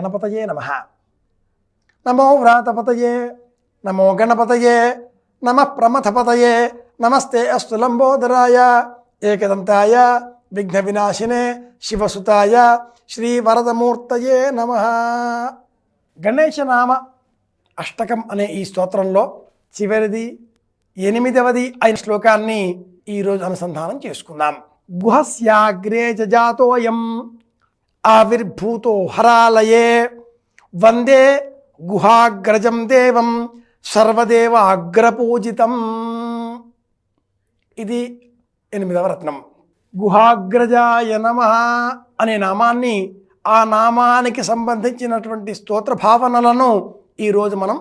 గణపతయే నమ నమో వ్రాతపతయే నమో గణపతయే నమ ప్రమథపతయే నమస్తే అస్తు లంబోదరాయ ఏకదంతాయ విఘ్న వినాశినే శివసుతాయ శ్రీ వరదమూర్తయే నమ గణేశనామ అష్టకం అనే ఈ స్తోత్రంలో చివరిది ఎనిమిదవది అయిన శ్లోకాన్ని ఈరోజు అనుసంధానం చేసుకుందాం. గుహస్యాగ్రే జాతోయం ఆవిర్భూతో హరాలయే వందే గుహాగ్రజం దేవం సర్వదేవ అగ్రపూజితం ఇది ఎనిమిదవ రత్నం. గుహాగ్రజాయ నమ అనే నామాన్ని ఆ నామానికి సంబంధించినటువంటి స్తోత్ర భావనలను ఈరోజు మనం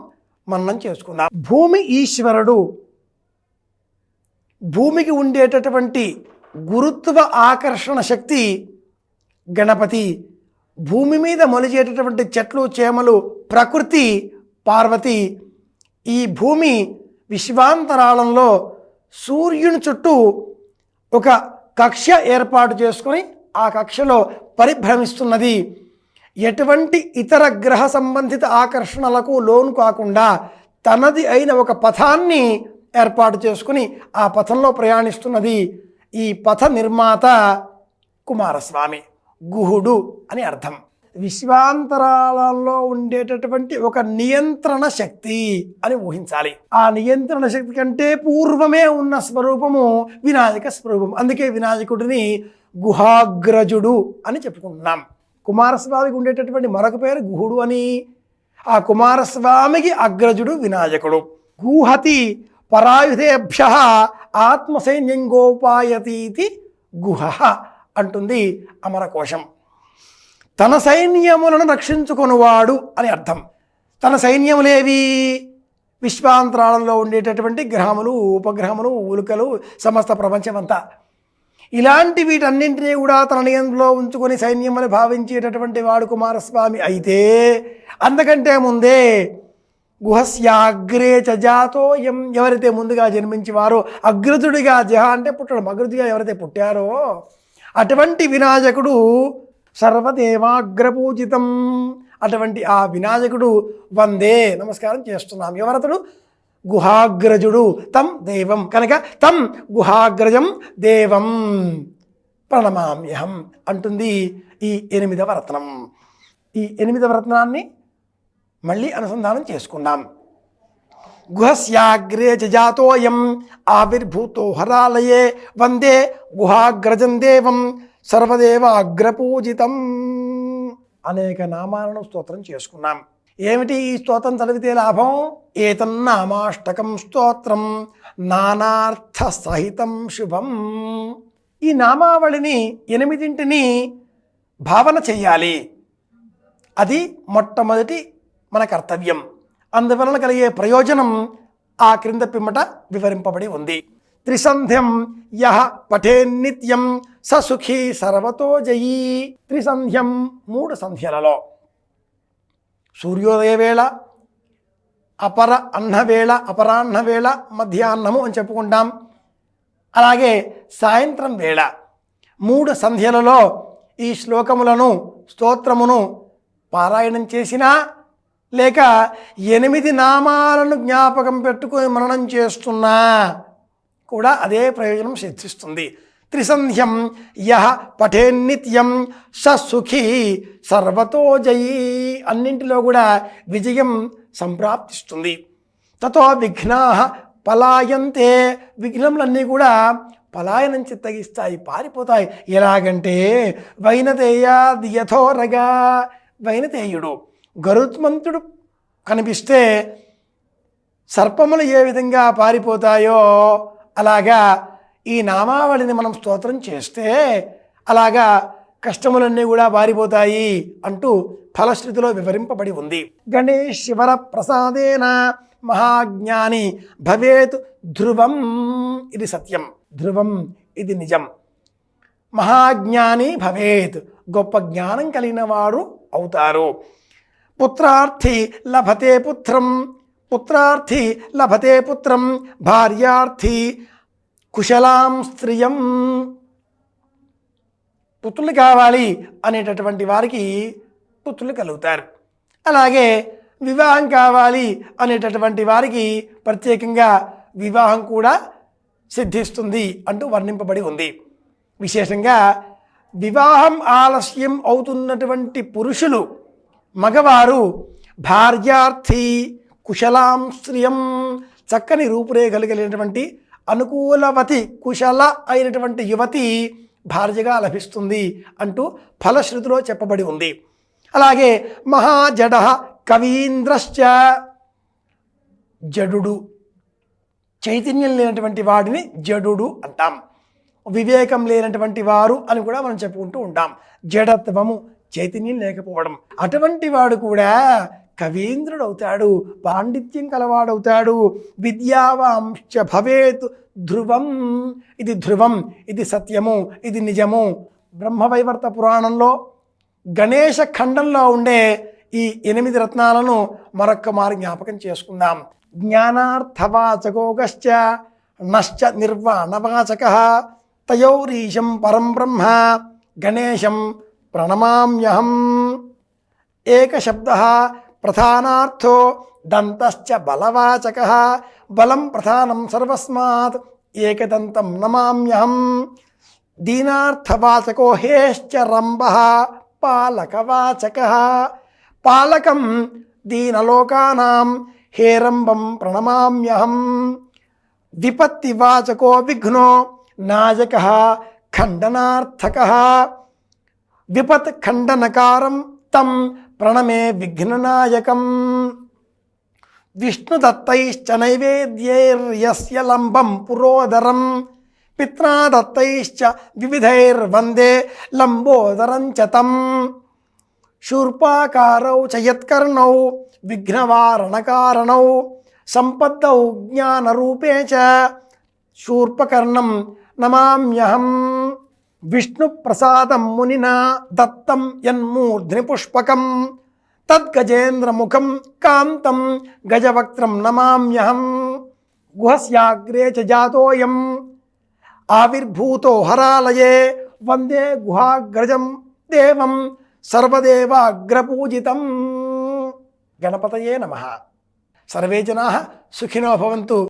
మన్నం చేసుకుందాం. భూమి ఈశ్వరుడు భూమికి ఉండేటటువంటి గురుత్వ ఆకర్షణ శక్తి గణపతి భూమి మీద మొలిచేటటువంటి చెట్లు చేమలు ప్రకృతి పార్వతి ఈ భూమి విశ్వాంతరాళంలో సూర్యుని చుట్టూ ఒక కక్ష ఏర్పాటు చేసుకొని ఆ కక్షలో పరిభ్రమిస్తున్నది. ఎటువంటి ఇతర గ్రహ సంబంధిత ఆకర్షణలకు లోను కాకుండా తనది అయిన ఒక పథాన్ని ఏర్పాటు చేసుకుని ఆ పథంలో ప్రయాణిస్తున్నది ఈ పథ నిర్మాత కుమారస్వామి. గుహుడు అని అర్థం. విశ్వాంతరాలలో ఉండేటటువంటి ఒక నియంత్రణ శక్తి అని ఊహించాలి. ఆ నియంత్రణ శక్తి కంటే పూర్వమే ఉన్న స్వరూపము వినాయక స్వరూపం. అందుకే వినాయకుడిని గుహాగ్రజుడు అని చెప్పుకుంటున్నాం. కుమారస్వామికి ఉండేటటువంటి మరొక పేరు గుహుడు అని. ఆ కుమారస్వామికి అగ్రజుడు వినాయకుడు. గుహతి పరాయుధేభ్య ఆత్మసైన్యం గోపాయతీతి గుహ. అంటుంది అమరకోశం. తన సైన్యములను రక్షించుకునివాడు అని అర్థం. తన సైన్యములేవి? విశ్వాంతరాళంలో ఉండేటటువంటి గ్రహములు ఉపగ్రహములు ఉలుకలు సమస్త ప్రపంచమంతా. ఇలాంటి వీటన్నింటినీ కూడా తన నియంత్రణలో ఉంచుకొని సైన్యమని భావించేటటువంటి వాడు కుమారస్వామి అయితే అంతకంటే ముందే గుహస్యాగ్రే చజాతో ఎం ఎవరైతే ముందుగా జన్మించేవారో అగ్రదుడిగా అగ్రజుడిగా జహ అంటే పుట్టడం. అగ్రజుడిగా ఎవరైతే పుట్టారో అటువంటి వినాయకుడు సర్వదేవాగ్రపూజితం. అటువంటి ఆ వినాయకుడు వందే నమస్కారం చేస్తున్నాం. ఎవరతడు? గుహాగ్రజుడు. తం దేవం. కనుక తం గుహాగ్రజం దేవం. ప్రణమామ్యహం అంటుంది ఈ ఎనిమిదవ రత్నం. ఈ ఎనిమిదవ రత్నాన్ని మళ్ళీ అనుసంధానం చేసుకుందాం. గుహస్యాగ్రే చ జాతోయం ఆవిర్భూతో హరాలయే వందే గుహాగ్రజం దేవం సర్వదేవ అగ్రపూజితం అనేక నామాలను స్తోత్రం చేసుకున్నాం. ఏమిటి ఈ స్తోత్రం చదివితే లాభం? ఏతన్నామాష్టకం స్తోత్రం నానార్థ సహితం శుభం. ఈ నామావళిని ఎనిమిదింటిని భావన చెయ్యాలి. అది మొట్టమొదటి మన కర్తవ్యం. అందువలన కలిగే ప్రయోజనం ఆ క్రింద పిమ్మట వివరింపబడి ఉంది. త్రిసంధ్యం యహ పఠేన్నిత్యం నిత్యం సర్వతో జయీ. త్రిసంధ్యం మూడు సంధ్యలలో. సూర్యోదయ వేళ అపర అన్నవేళ అపరాహ్న వేళ మధ్యాహ్నము అని చెప్పుకుంటాం. అలాగే సాయంత్రం వేళ మూడు సంధ్యలలో ఈ శ్లోకములను స్తోత్రమును పారాయణం చేసినా లేక ఎనిమిది నామాలను జ్ఞాపకం పెట్టుకొని మననం చేస్తున్నా కూడా అదే ప్రయోజనం సిద్ధిస్తుంది. త్రిసంధ్యం యహ పఠేన్నిత్యం స సుఖీ సర్వతో జయీ అన్నింటిలో కూడా విజయం సంప్రాప్తిస్తుంది. తతో విఘ్నా పలాయంతే విఘ్నములన్నీ కూడా పలాయనం చిత్తగిస్తాయి పారిపోతాయి. ఎలాగంటే వైనతేయ యథోరగా వైనతేయుడు. గరుత్మంతుడు కనిపిస్తే సర్పములు ఏ విధంగా పారిపోతాయో అలాగా ఈ నామావళిని మనం స్తోత్రం చేస్తే అలాగా కష్టములన్నీ కూడా పారిపోతాయి అంటూ ఫలశ్రుతిలో వివరింపబడి ఉంది. గణేష్ శివర ప్రసాదేన మహాజ్ఞాని భవేత్ ధ్రువం ఇది సత్యం. ధ్రువం ఇది నిజం. మహాజ్ఞాని భవేత్ గొప్ప జ్ఞానం కలిగిన వారు అవుతారు. పుత్రార్థి లభతే పుత్రం. పుత్రార్థి లభతే పుత్రం. భార్యార్థి కుశలాం స్త్రియం. పుత్రులు కావాలి అనేటటువంటి వారికి పుత్రులు కలుగుతారు. అలాగే వివాహం కావాలి అనేటటువంటి వారికి ప్రత్యేకంగా వివాహం కూడా సిద్ధిస్తుంది అంటూ వర్ణింపబడి ఉంది. విశేషంగా వివాహం ఆలస్యం అవుతున్నటువంటి పురుషులు మగవారు భార్యార్థి కుశలాం స్త్రియం చక్కని రూపురేఖలు కలిగినటువంటి అనుకూలవతి కుశల అయినటువంటి యువతి భార్యగా లభిస్తుంది అంటూ ఫలశ్రుతిలో చెప్పబడి ఉంది. అలాగే మహాజడ కవీంద్రశ్చ జడుడు చైతన్యం లేనటువంటి వాడిని జడుడు అంటాం. వివేకం లేనటువంటి వారు అని కూడా మనం చెప్పుకుంటూ ఉంటాం. జడత్వము చైతన్యం లేకపోవడం. అటువంటి వాడు కూడా కవీంద్రుడు అవుతాడు పాండిత్యం కలవాడవుతాడు. విద్యావాంశ భవేత్ ధ్రువం. ఇది ధ్రువం ఇది సత్యము ఇది నిజము. బ్రహ్మవైవర్త పురాణంలో గణేష ఖండంలో ఉండే ఈ ఎనిమిది రత్నాలను మరొక్క మారు జ్ఞాపకం చేసుకుందాం. జ్ఞానార్థవాచకోగశ్చ నశ్చ నిర్వాణవాచక. తయోరీశం పరం బ్రహ్మ గణేశం ప్రణమామ్యహం ఏకశబ్ద ప్రధానార్థో దంతశ్చ బలవాచక బలం ప్రధానం సర్వస్మాత్ ఏకదంతం నమామ్యహం దీనార్థవాచకో హేశ్చ రంభ పాలకవాచక పాలకం దీనలోకానాం హేరంబం ప్రణమామ్యహం విపత్తివాచకో విఘ్నో నాయక ఖండనార్థక విపత్ ఖండనకారం తం ప్రణమే విఘ్ననాయకం. విష్ణుదత్తైశ్చ నైవేద్యైర్యస్య లంబం పురోదరం. పిత్రాదత్తైశ్చ వివిధైర్వందే లంబోదరం చ తం. శూర్పాకారౌ చ యత్కర్ణౌ విఘ్నవారణకారణౌ సంపద్దౌ జ్ఞానరూపే చ. శూర్పకర్ణం నమామ్యహం. విష్ణుప్రసాదం మునినా దత్తం యన్మూర్ధ్ని పుష్పకం. తద్గజేంద్రముఖం కాంతం గజవక్త్రం నమామ్యహం. గుహస్యాగ్రే చ జాతోయం. ఆవిర్భూతో హరాలయే వందే గుహాగ్రజం దేవం సర్వదేవాగ్రపూజితం. గణపతయే నమ. సర్వే జనా సుఖినో భవంతు.